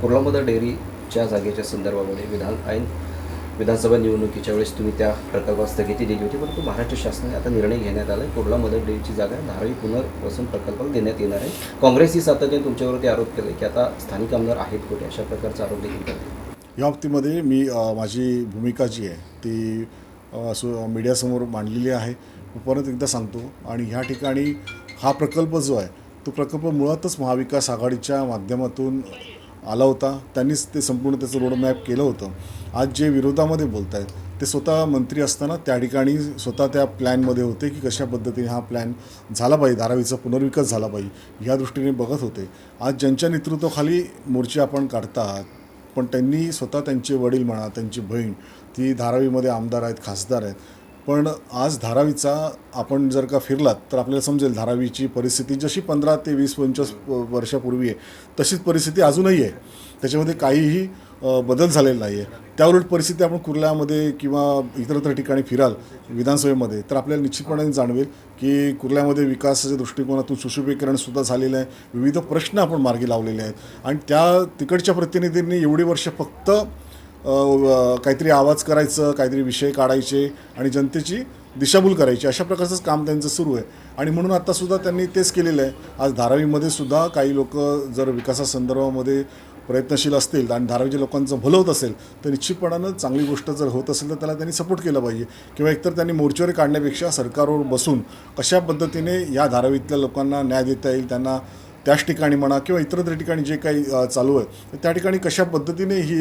कुर्लामधर डेअरीच्या जागेच्या संदर्भामध्ये विधान ऐन विधानसभा निवडणुकीच्या वेळेस तुम्ही त्या प्रकल्पास स्थगिती दिली होती परंतु महाराष्ट्र शासनाने आता निर्णय घेण्यात आला आहे कुर्ला मदर डेअरीची जागा धारावी पुनर्वसन प्रकल्पाला देण्यात येणार आहे. काँग्रेस ही सातत्याने तुमच्यावरती आरोप केले की आता स्थानिक आमदार आहेत कुठे अशा प्रकारचा आरोप देखील करते या बाबतीमध्ये मी माझी भूमिका जी आहे ती सो मीडियासमोर मांडलेली आहे. परत एकदा सांगतो आणि ह्या ठिकाणी हा प्रकल्प जो आहे तो प्रकल्प मुळातच महाविकास आघाडीच्या माध्यमातून आला होता. त्यांनीच ते संपूर्ण त्याचं रोडमॅप केलं होतं. आज जे विरोधामध्ये बोलत आहेत ते स्वतः मंत्री असताना त्या ठिकाणी स्वतः त्या प्लॅनमध्ये होते की कशा पद्धतीने हा प्लॅन झाला पाहिजे धारावीचा पुनर्विकास झाला पाहिजे ह्या दृष्टीने बघत होते. आज ज्यांच्या नेतृत्वाखाली मोर्चे आपण काढता आहात पण त्यांनी स्वतः त्यांचे वडील म्हणा त्यांची बहीण ती धारावीमध्ये आमदार आहेत खासदार आहेत पण आज धारावीचा आपण जर का फिरलात तर आपल्याला समजेल धारावीची परिस्थिती जशी पंधरा ते वीस पंचवीस वर्षापूर्वी आहे तशीच परिस्थिती अजूनही आहे. त्याच्यामध्ये काहीही बदल झालेला नाही आहे त्याउलट परिस्थिती आपण कुर्ल्यामध्ये किंवा इतरत्र ठिकाणी फिराल विधानसभेमध्ये तर आपल्याला निश्चितपणे जाणवेल की कुर्ल्यामध्ये विकासाच्या दृष्टिकोनातून सुशोभीकरणसुद्धा झालेलं आहे. विविध प्रश्न आपण मार्गी लावलेले आहेत. आणि त्या तिकडच्या प्रतिनिधींनी एवढी वर्ष फक्त काहीतरी आवाज करायचं काहीतरी विषय काढायचे आणि जनतेची दिशाभूल करायची अशा प्रकारचंच काम त्यांचं सुरू आहे. आणि म्हणून आत्तासुद्धा त्यांनी तेच केलेलं आहे. आज धारावीमध्ये सुद्धा काही लोक जर विकासासंदर्भामध्ये प्रयत्नशील असतील आणि धारावीच्या लोकांचं भलं होत असेल तर निश्चितपणानं चांगली गोष्ट जर होत असेल तर त्याला त्यांनी सपोर्ट केला पाहिजे. किंवा एकतर त्यांनी मोर्चेवर काढण्यापेक्षा सरकारवर बसून कशा पद्धतीने या धारावीतल्या लोकांना न्याय देता येईल त्यांना त्याच ठिकाणी म्हणा किंवा इतरत्र ठिकाणी जे काही चालू आहे तर त्या ठिकाणी कशा पद्धतीने ही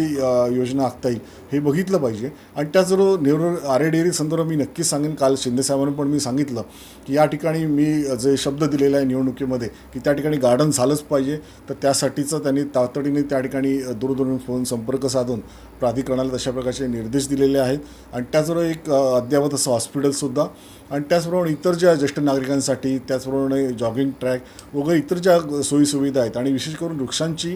योजना आखता येईल हे बघितलं पाहिजे. आणि त्याचबरोबर नेहरू आरे डेअरी संदर्भात मी नक्कीच सांगेन. काल शिंदेसाहेबांना पण मी सांगितलं की या ठिकाणी मी जे शब्द दिलेला आहे निवडणुकीमध्ये की त्या ठिकाणी गार्डन झालंच पाहिजे. तर त्यासाठीचं त्यांनी तातडीने त्या ठिकाणी दूरदूरून फोन संपर्क साधून प्राधिकरणाला तशा प्रकारचे निर्देश दिलेले आहेत. आणि त्याचबरोबर एक अद्ययावत असं हॉस्पिटलसुद्धा आणि त्याचप्रमाणे इतर ज्या ज्येष्ठ नागरिकांसाठी त्याचप्रमाणे जॉगिंग ट्रॅक वगैरे इतर ज्या सोयीसुविधा आहेत आणि विशेष करून वृक्षांची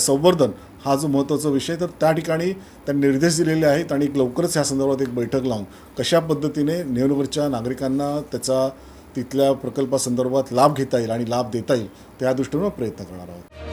संवर्धन हा जो महत्त्वाचा विषय तर त्या ठिकाणी त्यांनी निर्देश दिलेले आहेत आणि एक लवकरच या संदर्भात एक बैठक लावून कशा पद्धतीने नेहरूवरच्या नागरिकांना त्याचा तिथल्या प्रकल्पासंदर्भात लाभ घेता येईल आणि लाभ देता येईल त्या दृष्टीनं प्रयत्न करणार आहोत.